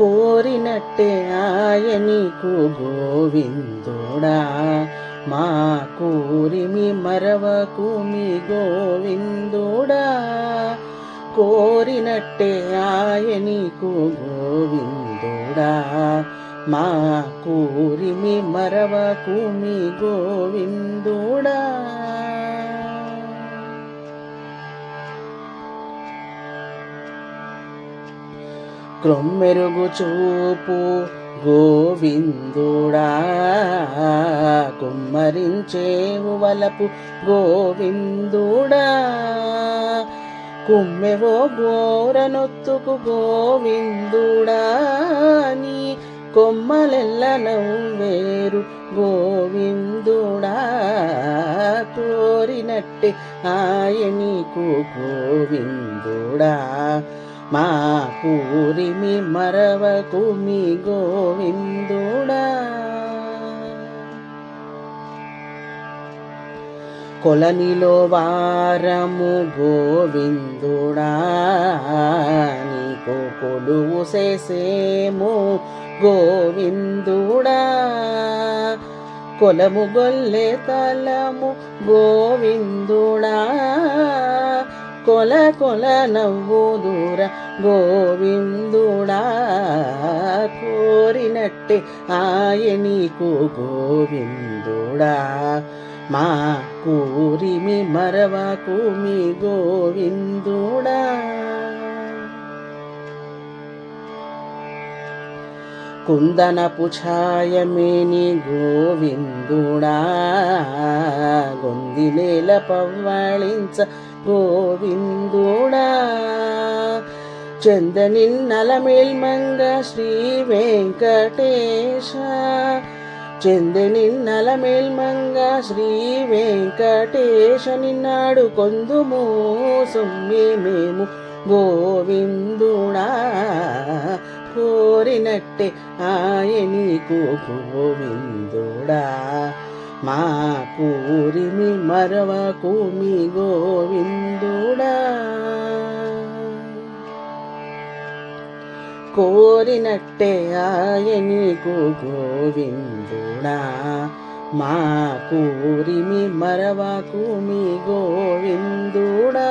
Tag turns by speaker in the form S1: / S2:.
S1: కోరినట్టే ఆయనీకు గోవిందుడా. మా కూరిమి మరవకు మీ గోవిందుడా. కోరినట్టే ఆయనీకు గోవిందుడా. మా కూరిమి మరవకు మీ గోవిందుడా. క్రొమ్మెరుగు చూపు గోవిందుడా కుమ్మరించేవు వలపు గోవిందుడా. కుమ్మెవో ఘోరనొత్తుకు గోవిందుడా నీ కొమ్మలెల్ల నవ్వేరు గోవిందుడా. కోరినట్టే ఆయనీకు గోవిందుడా. మా పూరిమి మరవకు మీ గోవిందుడా. కొలనిలో వారము గోవిందుడా. నీకు కొలువు చేసేము గోవిందుడా. కొలము గొల్లె తలము గోవిందుడా. కొల కొల నవ్వు దూర గోవిందుడా కోరినట్టే ఆయనీకు గోవిందుడా. మా కూరిమి మరవకు మీ గోవిందుడా. కుందనపు ఛాయమేని గోవిందుడా గొందిలేల పవ్వళించ గోవిందుడా. చందనిన్నల మేల్మంగ శ్రీ వెంకటేశ చందనిన్నల మేల్మంగ శ్రీ వెంకటేశ నిన్నాడు కొందుము సొమ్మి మేము గోవిందుడా. కోరినట్టే ఆయనీకు గోవిందుడా. మా కూరిమి మరవకు మీ గోవిందుడా. కోరినట్టే ఆయనీకు గోవిందుడా. మా కూరిమి మరవకు మీ గోవిందుడా.